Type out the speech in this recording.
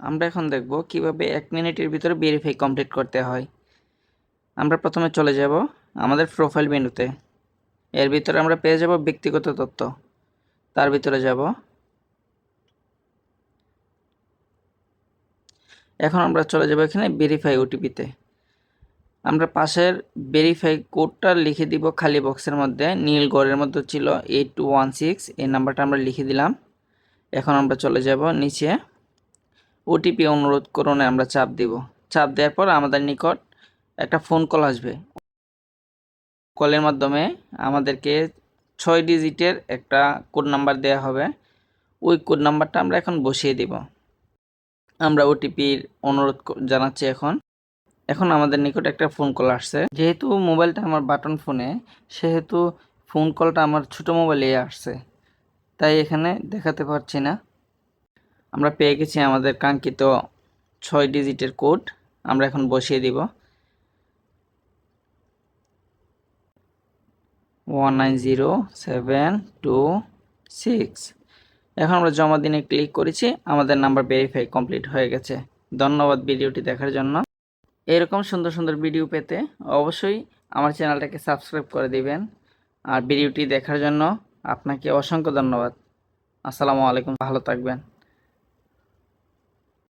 আমরা এখন দেখব কীভাবে এক মিনিটের ভিতরে ভেরিফাই কমপ্লিট করতে হয়। আমরা প্রথমে চলে যাব আমাদের প্রোফাইল মেনুতে। এর ভিতরে আমরা পেয়ে যাব ব্যক্তিগত তথ্য। তার ভিতরে যাব। এখন আমরা চলে যাব এখানে ভেরিফাই ওটিপিতে আমরা পাশের ভেরিফাই কোডটা লিখে দিব খালি বক্সের মধ্যে। নীল গড়ের মধ্যে ছিল এইট টু ওয়ান সিক্স এই নাম্বারটা আমরা লিখে দিলাম। এখন আমরা চলে যাব নিচে। ওটিপি অনুরোধ করুন, আমরা চাপ দিব। চাপ দেওয়ার পর আমাদের নিকট একটা ফোন কল আসবে। কলের মাধ্যমে আমাদেরকে ছয় ডিজিটের একটা কোড নাম্বার দেওয়া হবে। ওই কোড নাম্বারটা আমরা এখন বসিয়ে দিব। আমরা ওটিপির অনুরোধ জানাচ্ছি এখন। এখন আমাদের নিকট একটা ফোন কল আসছে। যেহেতু মোবাইলটা আমার বাটন ফোনে সেহেতু ফোন কলটা আমার ছোট মোবাইলে আসছে। তাই এখানে দেখাতে পারছি না। আমরা পেয়ে গেছি আমাদের কাঙ্ক্ষিত ছয় ডিজিটের কোড। আমরা এখন বসিয়ে দিব। One nine zero seven two six. এখন আমরা জমা দিনে ক্লিক করেছি। আমাদের নাম্বার ভেরিফাই কমপ্লিট হয়ে গেছে। ধন্যবাদ ভিডিওটি দেখার জন্য। এরকম সুন্দর সুন্দর ভিডিও পেতে অবশ্যই আমার চ্যানেলটাকে সাবস্ক্রাইব করে দিবেন। আর ভিডিওটি দেখার জন্য আপনাকে অসংখ্য ধন্যবাদ। আসসালামু আলাইকুম। ভালো থাকবেন।